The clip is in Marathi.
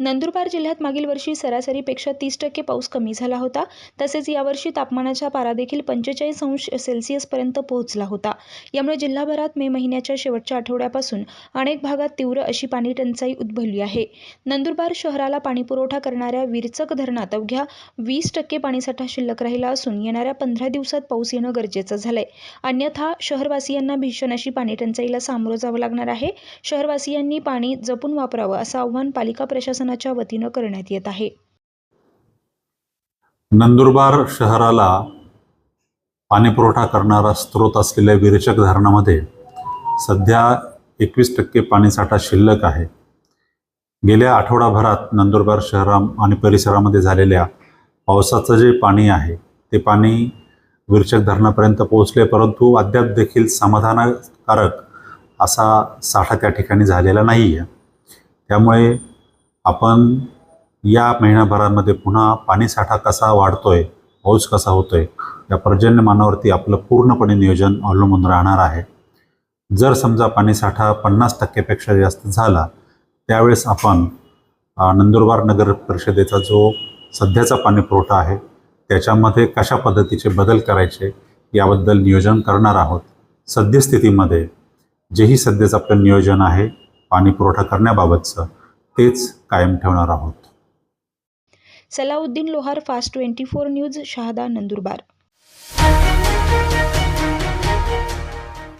नंदुरबार जिल्ह्यात मागील वर्षी सरासरीपेक्षा तीस टक्के पाऊस कमी झाला होता. तसेच यावर्षी तापमानाचा पारा देखील पंचेचाळीस अंश सेल्सिअसपर्यंत पोहोचला होता. यामुळे जिल्हाभरात मे महिन्याच्या शेवटच्या आठवड्यापासून अनेक भागात तीव्र अशी पाणी टंचाई उद्भवली आहे. नंदुरबार शहराला पाणीपुरवठा करणाऱ्या विरचक धरणात अवघ्या वीस टक्के पाणीसाठा शिल्लक राहिला असून येणाऱ्या पंधरा दिवसात पाऊस येणं गरजेचं झालंय. अन्यथा शहरवासियांना भीषण अशी पाणी टंचाईला सामोरं जावं लागणार आहे. शहरवासियांनी पाणी जपून वापरावं असं आव्हान पालिका प्रशासन प्रशासनाच्या वतीनं करण्यात येत आहे. नंदुरबार शहराला पाणीपुरवठा करणारा स्रोत असलेल्या विरेचक धरणामध्ये सध्या एकवीस टक्के पाणीसाठा शिल्लक आहे. गेल्या आठवडाभरात नंदुरबार शहरा आणि परिसरामध्ये झालेल्या पावसाचं जे पाणी आहे ते पाणी विरचक धरणापर्यंत पोहोचले परंतु अद्याप देखील समाधानकारक असा साठा त्या ठिकाणी झालेला नाही आहे त्यामुळे आपण या महिन्याभरामध्ये पुन्हा पाणीसाठा कसा वाढतोय पाऊस कसा होतोय या पर्जन्यमानावरती आपलं पूर्णपणे नियोजन अवलंबून राहणार आहे. जर समजा पाणीसाठा पन्नास टक्केपेक्षा जास्त झाला त्यावेळेस आपण नंदुरबार नगर परिषदेचा जो सध्याचा पाणी पुरवठा आहे त्याच्यामध्ये कशा पद्धतीचे बदल करायचे याबद्दल नियोजन करणार आहोत. सद्यस्थितीमध्ये जेही सध्याचं आपलं नियोजन आहे पाणी पुरवठा करण्याबाबतचं तेच कायम ठेवणार आहोत. Salauddin Lohar fast twenty four news Shahada Nandurbar.